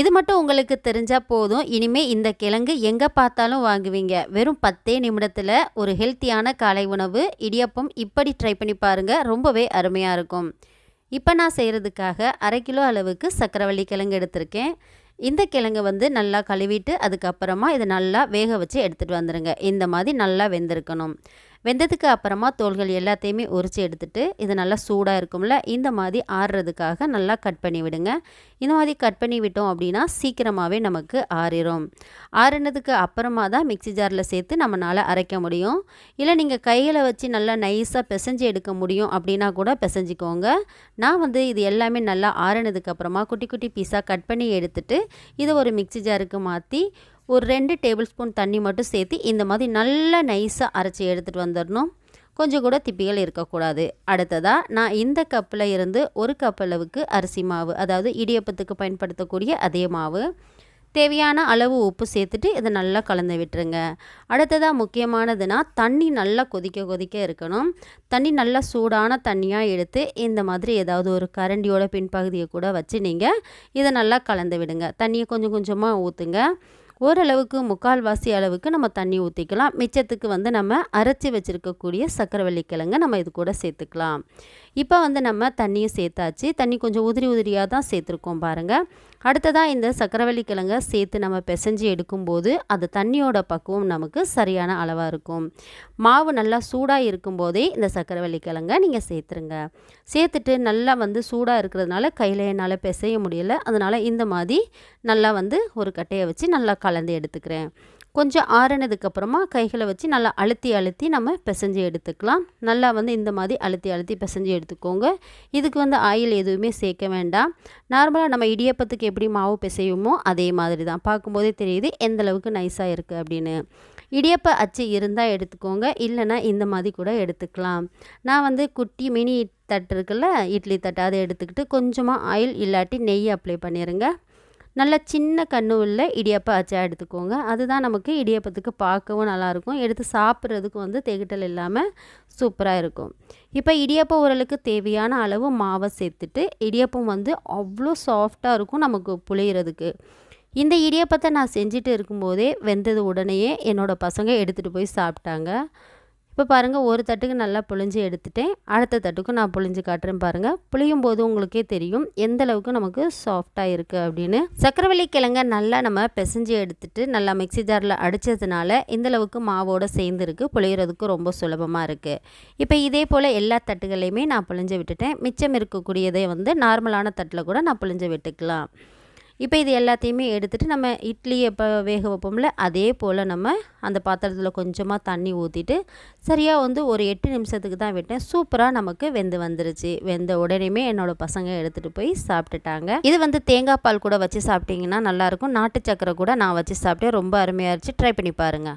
இது மட்டும் உங்களுக்கு தெரிஞ்சால் போதும். இனிமேல் இந்த கிழங்கு எங்கே பார்த்தாலும் வாங்குவீங்க. வெறும் பத்தே நிமிடத்தில் ஒரு ஹெல்த்தியான காலை உணவு இடியப்பம் இப்படி ட்ரை பண்ணி பாருங்கள் ரொம்பவே அருமையாக இருக்கும். இப்போ நான் செய்கிறதுக்காக அரை கிலோ அளவுக்கு சக்கரவள்ளி கிழங்கு எடுத்திருக்கேன். இந்த கிழங்கு வந்து நல்லா கழுவிட்டு அதுக்கப்புறமா இதை நல்லா வேக வச்சு எடுத்துகிட்டு வந்துடுங்க இந்த மாதிரி நல்லா வெந்திருக்கணும். வெந்ததுக்கு அப்புறமா தோள்கள் எல்லாத்தையுமே உரித்து எடுத்துட்டு இது நல்லா சூடாக இருக்கும்ல இந்த மாதிரி ஆறுறதுக்காக நல்லா கட் பண்ணி விடுங்க. இந்த மாதிரி கட் பண்ணி விட்டோம் அப்படின்னா சீக்கிரமாகவே நமக்கு ஆறிடும் ஆறுனதுக்கு அப்புறமா தான் மிக்சி ஜாரில் சேர்த்து நம்மளால் அரைக்க முடியும். இல்லை நீங்கள் கையில் வச்சு நல்லா நைஸாக பிசைஞ்சு எடுக்க முடியும் அப்படின்னா கூட பிசைஞ்சிக்கோங்க. நான் வந்து இது எல்லாமே நல்லா ஆறுனதுக்கு அப்புறமா குட்டி குட்டி பீஸாக கட் பண்ணி எடுத்துட்டு இதை ஒரு மிக்சி ஜாருக்கு மாற்றி ஒரு ரெண்டு டேபிள் ஸ்பூன் தண்ணி மட்டும் சேர்த்து இந்த மாதிரி நல்லா நைஸாக அரைச்சி எடுத்துகிட்டு வந்துடணும். கொஞ்சம் கூட திப்பிகள் இருக்கக்கூடாது. அடுத்ததாக நான் இந்த கப்பில் இருந்து ஒரு கப் அளவுக்கு அரிசி மாவு அதாவது இடியப்பத்துக்கு பயன்படுத்தக்கூடிய அதே மாவு தேவையான அளவு உப்பு சேர்த்துட்டு இதை நல்லா கலந்து விட்டுருங்க. அடுத்ததாக முக்கியமானதுன்னா தண்ணி நல்லா கொதிக்க கொதிக்க இருக்கணும். தண்ணி நல்லா சூடான தண்ணியாக எடுத்து இந்த மாதிரி ஏதாவது ஒரு கரண்டியோட பின்பகுதியை கூட வச்சு நீங்கள் இதை நல்லா கலந்து விடுங்க. தண்ணியை கொஞ்சம் கொஞ்சமாக ஊற்றுங்க ஓரளவுக்கு முக்கால்வாசி அளவுக்கு நம்ம தண்ணி ஊற்றிக்கலாம் மிச்சத்துக்கு வந்து நம்ம அரைச்சி வச்சுருக்கக்கூடிய சக்கரவள்ளி கிழங்கு நம்ம இது கூட சேர்த்துக்கலாம். இப்போ வந்து நம்ம தண்ணியும் சேர்த்தாச்சு. தண்ணி கொஞ்சம் உதிரி உதிரியாக தான் சேர்த்துருக்கோம் பாருங்கள் அடுத்ததாக இந்த சக்கரவள்ளி கிழங்கை சேர்த்து நம்ம பிசைஞ்சு எடுக்கும்போது அது தண்ணியோட பக்குவம் நமக்கு சரியான அளவாக இருக்கும். மாவு நல்லா சூடாக இருக்கும்போதே இந்த சக்கரவள்ளி கிழங்கை நீங்கள் சேர்த்துருங்க. சேர்த்துட்டு நல்லா வந்து சூடாக இருக்கிறதுனால கையில் என்னால் பிசைய முடியலை. அதனால் இந்த மாதிரி நல்லா வந்து ஒரு கட்டையை வச்சு நல்லா கலந்து எடுத்துக்கிறேன். கொஞ்சம் ஆறுனதுக்கப்புறமா கைகளை வச்சு நல்லா அழுத்தி அழுத்தி நம்ம பிசைஞ்சு எடுத்துக்கலாம். நல்லா வந்து இந்த மாதிரி அழுத்தி அழுத்தி பிசைஞ்சு எடுத்துக்கோங்க. இதுக்கு வந்து ஆயில் எதுவுமே சேர்க்க வேண்டாம். நார்மலாக நம்ம இடியப்பத்துக்கு எப்படி மாவு பிசையுமோ அதே மாதிரி தான். பார்க்கும்போதே தெரியுது எந்த அளவுக்கு நைஸாக இருக்குது அப்படின்னு. இடியப்ப அச்சு இருந்தால் எடுத்துக்கோங்க. இல்லைன்னா இந்த மாதிரி கூட எடுத்துக்கலாம். நான் வந்து குட்டி மினி தட்டு இருக்குல்ல இட்லி தட்டு அதை எடுத்துக்கிட்டு கொஞ்சமாக ஆயில் இல்லாட்டி நெய் அப்ளை பண்ணிடுங்க நல்ல சின்ன கண்ணு உள்ள இடியப்ப அச்சா எடுத்துக்கோங்க. அதுதான் நமக்கு இடியப்பத்துக்கு பார்க்கவும் நல்லாயிருக்கும். எடுத்து சாப்பிட்றதுக்கு வந்து தெகிட்டல் இல்லாமல் சூப்பராக இருக்கும். இப்போ இடியப்பம் உரலுக்கு தேவையான அளவு மாவை சேர்த்துட்டு இடியப்பம் வந்து அவ்வளோ சாஃப்டாக இருக்கும் நமக்கு புளியறதுக்கு. இந்த இடியப்பத்தை நான் செஞ்சுட்டு இருக்கும்போதே வெந்தது உடனேயே என்னோடய பசங்க எடுத்துகிட்டு போய் சாப்பிட்டாங்க. இப்போ பாருங்கள் ஒரு தட்டுக்கு நல்லா புழிஞ்சு எடுத்துட்டேன். அடுத்த தட்டுக்கும் நான் புழிஞ்சு காட்டுறேன் பாருங்கள் புளியும் போது உங்களுக்கே தெரியும் எந்த அளவுக்கு நமக்கு சாஃப்டாக இருக்குது அப்படின்னு. சக்கரவள்ளி கிழங்க நல்லா நம்ம பிசைஞ்சு எடுத்துட்டு நல்லா மிக்சி ஜாரில் அடித்ததுனால இந்தளவுக்கு மாவோடு சேர்ந்துருக்கு. புளியறதுக்கு ரொம்ப சுலபமாக இருக்குது இப்போ இதே போல் எல்லா தட்டுகளையுமே நான் புழிஞ்சு விட்டுட்டேன். மிச்சம் இருக்கக்கூடியதை வந்து நார்மலான தட்டில் கூட நான் புழிஞ்சு விட்டுக்கலாம். இப்போ இது எல்லாத்தையுமே எடுத்துகிட்டு நம்ம இட்லி எப்போ வேக வைப்போம்ல அதே போல் நம்ம அந்த பாத்திரத்தில் கொஞ்சமாக தண்ணி ஊற்றிட்டு சரியாக வந்து ஒரு எட்டு நிமிஷத்துக்கு தான் விட்டேன் சூப்பராக நமக்கு வெந்து வந்துருச்சு. வெந்த உடனேமே என்னோடய பசங்க எடுத்துகிட்டு போய் சாப்பிட்டுட்டாங்க. இது வந்து தேங்காய் பால் கூட வச்சு சாப்பிட்டிங்கன்னா நல்லாயிருக்கும் நாட்டு சக்கரை கூட நான் வச்சு சாப்பிட்டேன். ரொம்ப அருமையாக இருந்துச்சு. ட்ரை பண்ணி பாருங்கள்